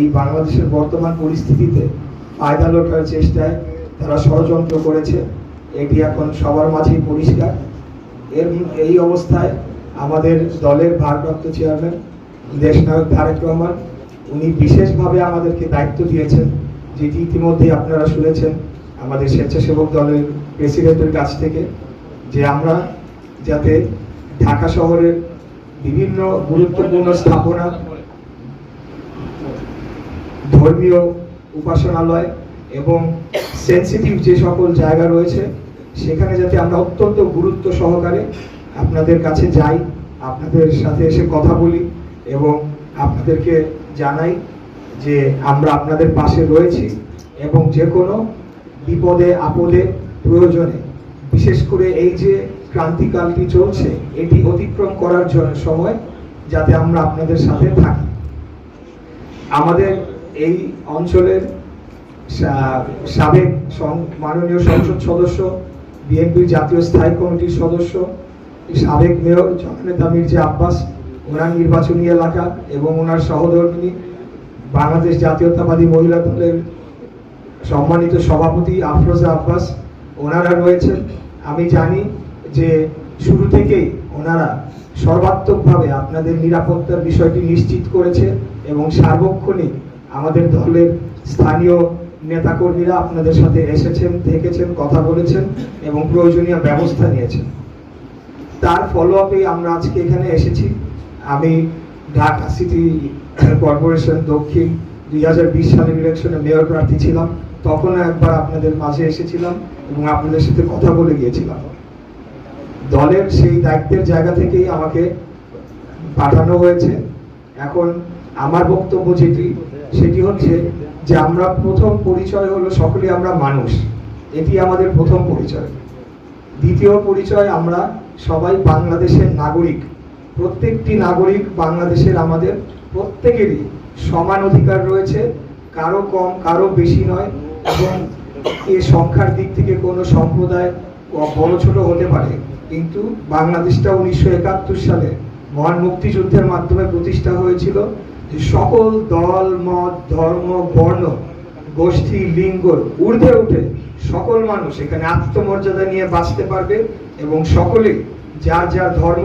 এই বাংলাদেশের বর্তমান পরিস্থিতিতে ফায়দা লোটার চেষ্টায়, তারা ষড়যন্ত্র করেছে। এটি এখন সবার মাঝেই পরিষ্কার। এর এই অবস্থায় আমাদের দলের ভারপ্রাপ্ত চেয়ারম্যান, দেশ নায়ক তারেক রহমান, উনি বিশেষভাবে আমাদেরকে দায়িত্ব দিয়েছেন, যেটি ইতিমধ্যে আপনারা শুনেছেন আমাদের স্বেচ্ছাসেবক দলের প্রেসিডেন্টের কাছ থেকে, যে আমরা যাতে ঢাকা শহরের বিভিন্ন গুরুত্বপূর্ণ স্থাপনা ধর্মীয় উপাসনালয় এবং সেন্সিটিভ যে সকল জায়গা রয়েছে, সেখানে যাতে আমরা অত্যন্ত গুরুত্ব সহকারে আপনাদের কাছে যাই, আপনাদের সাথে এসে কথা বলি এবং আপনাদেরকে জানাই যে আমরা আপনাদের পাশে রয়েছি এবং যে কোনো বিপদে, আপদে, প্রয়োজনে, বিশেষ করে এই যে ক্রান্তিকালটি চলছে, এটি অতিক্রম করার জন্য সময় যাতে আমরা আপনাদের সাথে থাকি। আমাদের এই অঞ্চলের সাবেক মাননীয় সংসদ সদস্য, বিএনপির জাতীয় স্থায়ী কমিটির সদস্য, সাবেক মেয়র জননেতা মির্জা আব্বাস, ওনার নির্বাচনী এলাকা এবং ওনার সহধর্মিনী বাংলাদেশ জাতীয়তাবাদী মহিলা দলের সম্মানিত সভাপতি আফরোজা আব্বাস, ওনারা রয়েছেন। আমি জানি যে শুরু থেকেই ওনারা সর্বাত্মকভাবে আপনাদের নিরাপত্তার বিষয়টি নিশ্চিত করেছে এবং সার্বক্ষণিক আমাদের দলের স্থানীয় নেতাকর্মীরা আপনাদের সাথে এসেছেন থেকেছেন কথা বলেছেন এবং প্রয়োজনীয় ব্যবস্থা নিয়েছেন। তার ফলো আপে আমরা আজকে এখানে এসেছি। আমি ঢাকা সিটি কর্পোরেশন দক্ষিণ দুই হাজার বিশ সালের ইলেকশনে মেয়র প্রার্থী ছিলাম। তখনও একবার আপনাদের মাঝে এসেছিলাম এবং আপনাদের সাথে কথা বলে গিয়েছিলাম। দলের সেই দায়িত্বের জায়গা থেকেই আমাকে পাঠানো হয়েছে। এখন আমার বক্তব্য যেটি সেটি হচ্ছে যে আমরা প্রথম পরিচয় হলো সকলে আমরা মানুষ। এটি আমাদের প্রথম পরিচয়। দ্বিতীয় পরিচয় আমরা সবাই বাংলাদেশের নাগরিক। প্রত্যেকটি নাগরিক বাংলাদেশের আমাদের প্রত্যেকেরই সমান অধিকার রয়েছে, কারও কম, কারও বেশি নয়, এবং এ সংখ্যার দিক থেকে কোনো সম্প্রদায় বড় ছোট হতে পারে। কিন্তু বাংলাদেশটা উনিশশো একাত্তর সালে মহান মুক্তিযুদ্ধের মাধ্যমে প্রতিষ্ঠা হয়েছিল। সকল দল, মত, ধর্ম, বর্ণ, গোষ্ঠী, লিঙ্গ ঊর্ধ্বে উঠে সকল মানুষ এখানে আত্মমর্যাদা নিয়ে বাঁচতে পারবে এবং সকলে যার যার ধর্ম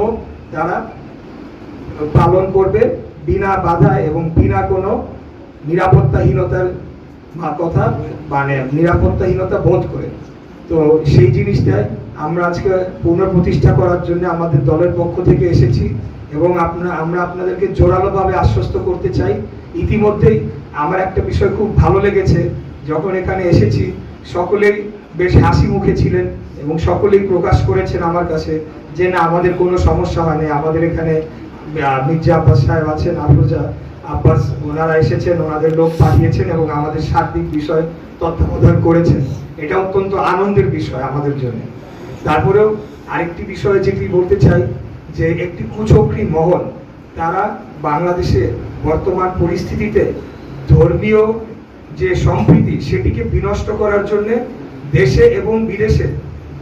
তারা পালন করবে বিনা বাধা এবং বিনা কোনো নিরাপত্তাহীনতার কথা মানে নিরাপত্তাহীনতা বোধ করে। তো সেই জিনিসটাই আমরা আজকে পুনঃপ্রতিষ্ঠা করার জন্য আমাদের দলের পক্ষ থেকে এসেছি। এবং আপনার আমরা আপনাদেরকে জোরালোভাবে আশ্বস্ত করতে চাই। ইতিমধ্যেই আমার একটা বিষয় খুব ভালো লেগেছে। যখন এখানে এসেছি, সকলেই বেশ হাসি মুখে ছিলেন এবং সকলেই প্রকাশ করেছেন আমার কাছে যে, না, আমাদের কোনো সমস্যা হয়নি আমাদের এখানে মির্জা আব্বাস সাহেব আছেন, আফরোজা আব্বাস, ওনারা এসেছেন, ওনাদের লোক পাঠিয়েছেন এবং আমাদের সার্বিক বিষয় তত্ত্বাবধান করেছেন। এটা অত্যন্ত আনন্দের বিষয় আমাদের জন্য। তারপরেও আরেকটি বিষয় যেটি বলতে চাই যে একটি কুচক্রী মহল তারা বাংলাদেশে বর্তমান পরিস্থিতিতে ধর্মীয় যে সম্প্রীতি সেটিকে বিনষ্ট করার জন্য দেশে এবং বিদেশে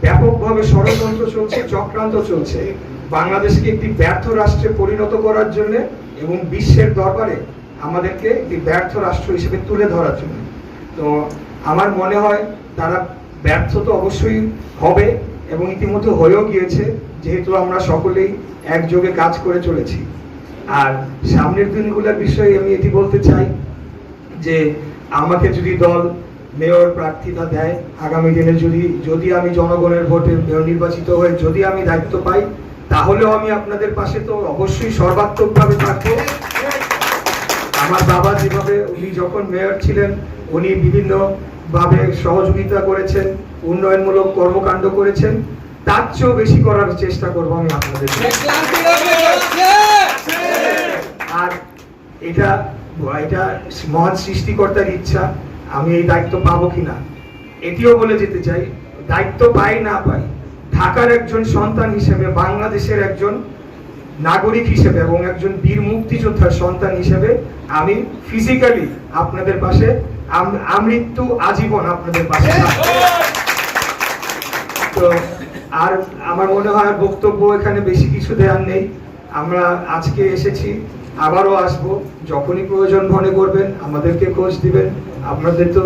ব্যাপকভাবে ষড়যন্ত্র চলছে, চক্রান্ত চলছে। বাংলাদেশকে একটি ব্যর্থ রাষ্ট্রে পরিণত করার জন্য এবং বিশ্বের দরবারে আমাদেরকে একটি ব্যর্থ রাষ্ট্র হিসেবে তুলে ধরার জন্য। তো আমার মনে হয় তারা ব্যর্থ তো অবশ্যই হবে। এবং ইতিমধ্যে হয়েও গিয়েছে, যেহেতু আমরা সকলেই একযোগে কাজ করে চলেছি। আর সামনের দিনগুলোর বিষয়ে আমি এটি বলতে চাই যে, আমাকে যদি দল, মেয়র প্রার্থীতা দেয় আগামী দিনে যদি যদি আমি জনগণের ভোটে মেয়র নির্বাচিত হয়ে যদি আমি দায়িত্ব পাই, তাহলেও আমি আপনাদের পাশে তো অবশ্যই সর্বাত্মকভাবে থাকব। আমার বাবা যেভাবে, উনি যখন মেয়র ছিলেন, উনি বিভিন্নভাবে সহযোগিতা করেছেন। উন্নয়নমূলক কর্মকাণ্ড করেছেন, তার চেয়েও বেশি করার চেষ্টা করব আমি আপনাদের আর এটা এটা মহান সৃষ্টিকর্তার ইচ্ছা, আমি এই দায়িত্ব পাবো কিনা এটিও বলে যেতে চাই, দায়িত্ব পাই না পাই, ঢাকার একজন সন্তান হিসেবে, বাংলাদেশের একজন নাগরিক হিসেবে এবং একজন বীর মুক্তিযোদ্ধার সন্তান হিসেবে আমি ফিজিক্যালি আপনাদের পাশে, আম- আমৃত্যু আজীবন আপনাদের পাশে। তো আর আমার মনে হয় বক্তব্য এখানে বেশি কিছু দেওয়ার নেই। আমরা আজকে এসেছি, আবারও আসব। যখনই প্রয়োজন মনে করবেন, আমাদেরকে খোঁজ দিবেন। আপনাদের তো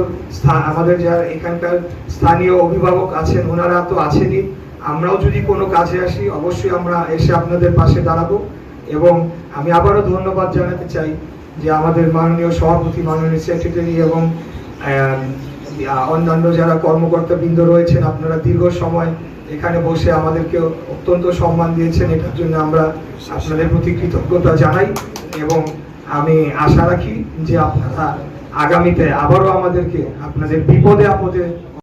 আমাদের যারা এখানকার স্থানীয় অভিভাবক আছেন, ওনারা তো আছেনই। আমরাও যদি কোনো কাজে আসি, অবশ্যই আমরা এসে আপনাদের পাশে দাঁড়াবো। এবং আমি আবারও ধন্যবাদ জানাতে চাই যে আমাদের মাননীয় সভাপতি, মাননীয় সেক্রেটারি এবং অন্যান্য যারা কর্মকর্তাবৃন্দ রয়েছেন, আপনারা দীর্ঘ সময় এখানে বসে আমাদেরকে অত্যন্ত সম্মান দিয়েছেন। এটার জন্য আমরা আপনাদের প্রতি কৃতজ্ঞতা জানাই এবং আমি আশা রাখি যে আপনারা আগামীতে আবারও আমাদেরকে আপনাদের বিপদে আপদে